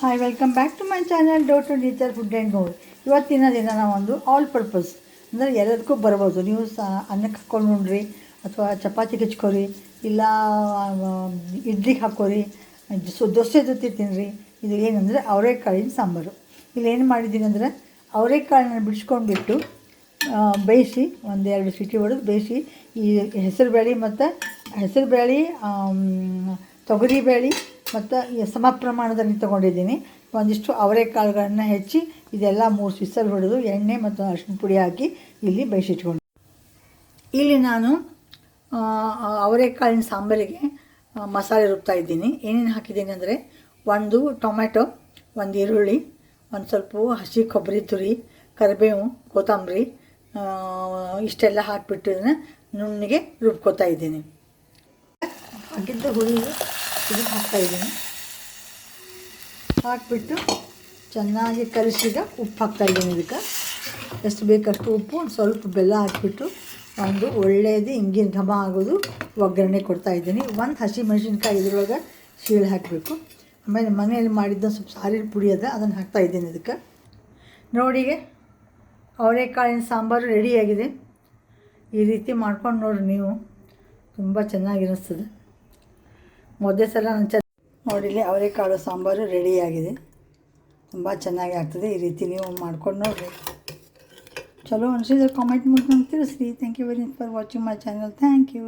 Hi welcome back to my channel dough to nature food and more ಇವತ್ತಿನ ದಿನ ನಾವೊಂದು all purpose ಅಂದರೆ ಎಲ್ಲದಕ್ಕೂ ಬರ್ಬೋದು. ನೀವು ಸಹ ಅನ್ನಕ್ಕೆ ಹಾಕ್ಕೊಂಡು ಉಣ್ರಿ ಅಥವಾ ಚಪಾತಿ ಹಚ್ಕೋರಿ ಇಲ್ಲ ಇಡ್ಲಿಗೆ ಹಾಕೋರಿ ಸೊ ದೋಸೆ ಜೊತೆ ತಿನ್ನಿರಿ ಇದು ಏನಂದರೆ ಅವರೆಕಾಳಿನ ಸಾಂಬಾರು. ಇಲ್ಲಿ ಏನು ಮಾಡಿದ್ದೀನಿ ಅಂದರೆ ಅವರೆಕಾಳನ್ನ ಬಿಡಿಸ್ಕೊಂಡ್ಬಿಟ್ಟು ಬೇಯಿಸಿ ಒಂದು ಒಂದೆರಡು ಸಿಟಿ ಹೊಡೆದು ಬೇಯಿಸಿ, ಈ ಹೆಸರುಬೇಳೆ ಮತ್ತು ಹೆಸರು ಬೇಳೆ ತೊಗರಿ ತೊಗರಿಬೇಳೆ ಮತ್ತು ಸಮ ಪ್ರಮಾಣದಲ್ಲಿ ತೊಗೊಂಡಿದ್ದೀನಿ. ಒಂದಿಷ್ಟು ಅವರೆಕಾಳುಗಳನ್ನ ಹೆಚ್ಚಿ ಇದೆಲ್ಲ ಮೂರು ಸಿಸಲ್ ಹೊಡೆದು ಎಣ್ಣೆ ಮತ್ತು ಅರಿಶಿನ ಪುಡಿ ಹಾಕಿ ಇಲ್ಲಿ ಬೇಯಿಸಿಟ್ಕೊಂಡು. ಇಲ್ಲಿ ನಾನು ಅವರೆಕಾಳಿನ ಸಾಂಬಾರಿಗೆ ಮಸಾಲೆ ರುಬ್ತಾ ಇದ್ದೀನಿ. ಏನೇನು ಹಾಕಿದ್ದೀನಿ ಅಂದರೆ, ಒಂದು ಟೊಮೆಟೊ ಒಂದು ಈರುಳ್ಳಿ, ಒಂದು ಸ್ವಲ್ಪ ಹಸಿ ಕೊಬ್ಬರಿ ತುರಿ, ಕರಿಬೇವು, ಕೊತ್ತಂಬರಿ ಇಷ್ಟೆಲ್ಲ ಹಾಕಿಬಿಟ್ಟು ನುಣ್ಣಿಗೆ ನುಣ್ಣಗೆ ರುಬ್ಕೋತಾ ಇದ್ದೀನಿ. ಹಾಕಿದ್ದು ಹುಳಿ ಇದು ಹಾಕ್ತಾ ಇದ್ದೀನಿ. ಹಾಕಿಬಿಟ್ಟು ಚೆನ್ನಾಗಿ ಕಲಿಸಿದ ಉಪ್ಪು ಹಾಕ್ತಾ ಇದ್ದೀನಿ ಇದಕ್ಕೆ. ಎಷ್ಟು ಬೇಕಷ್ಟು ಉಪ್ಪು, ಒಂದು ಸ್ವಲ್ಪ ಬೆಲ್ಲ ಹಾಕಿಬಿಟ್ಟು ಒಂದು ಒಳ್ಳೆಯದು ಹಿಂಗಿನ ಘಮ ಆಗೋದು ಒಗ್ಗರಣೆ ಕೊಡ್ತಾ ಇದ್ದೀನಿ. ಒಂದು ಹಸಿ ಮೆಣಸಿನ್ಕಾಯಿ ಇದ್ರೊಳಗೆ ಸೀಳು ಹಾಕಬೇಕು. ಆಮೇಲೆ ಮನೆಯಲ್ಲಿ ಮಾಡಿದ್ದ ಸ್ವಲ್ಪ ಸಾರಿನ ಪುಡಿ ಅದ, ಅದನ್ನು ಹಾಕ್ತಾ ಇದ್ದೀನಿ ಇದಕ್ಕೆ. ನೋಡಿಗೆ ಅವರೆಕಾಳಿನ ಸಾಂಬಾರು ರೆಡಿಯಾಗಿದೆ ಈ ರೀತಿ ಮಾಡ್ಕೊಂಡು ನೋಡಿರಿ ನೀವು. ತುಂಬ ಚೆನ್ನಾಗಿರಿಸ್ತದೆ ಮೊದಲೇ ಸಲ ನಾನು ಚ ನೋಡಿಲಿ ಅವರೆಕಾಳು ಸಾಂಬಾರು ರೆಡಿಯಾಗಿದೆ. ತುಂಬ ಚೆನ್ನಾಗಿ ಆಗ್ತದೆ. ಈ ರೀತಿ ನೀವು ಮಾಡ್ಕೊಂಡು ನೋಡಿರಿ. ಚಲೋ ಅನಿಸಿದ್ರೆ ಕಾಮೆಂಟ್ ಮಾಡಿ ನಂಗೆ ತಿಳಿಸ್ರಿ thank you very much for watching my channel thank you